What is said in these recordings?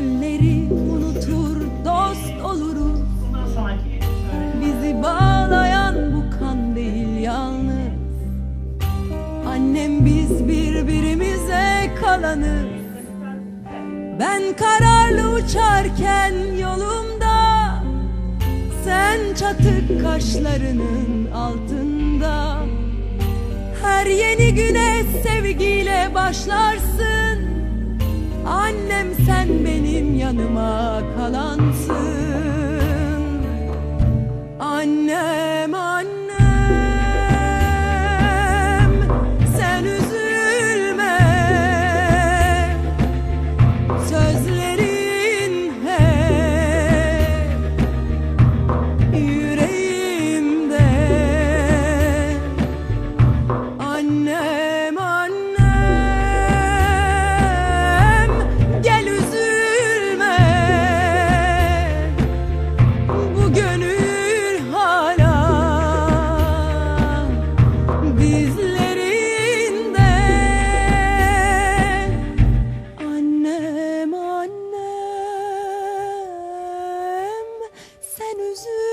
Rolleri unutur dost oluruz. Bizi bağlayan bu kan değil yalnız. Annem biz birbirimize kalanız. Ben kararlı uçarken yolumda Sen çatık kaşlarının altında. Her yeni güne sevgiyle başlarsın yanıma kalansın sen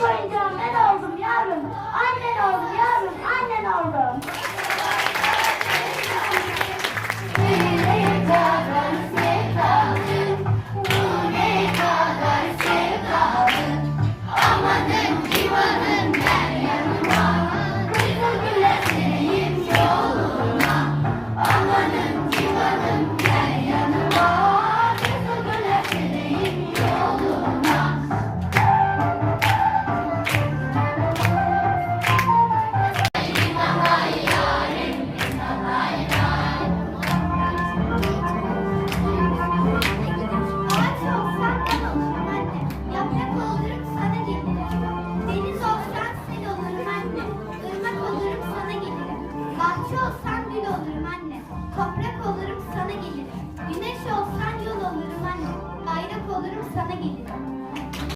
going Akçe olsan gül olurum anne. Toprak olurum sana gelirim. Güneş olsan yol olurum anne. Bayrak olurum sana gelirim.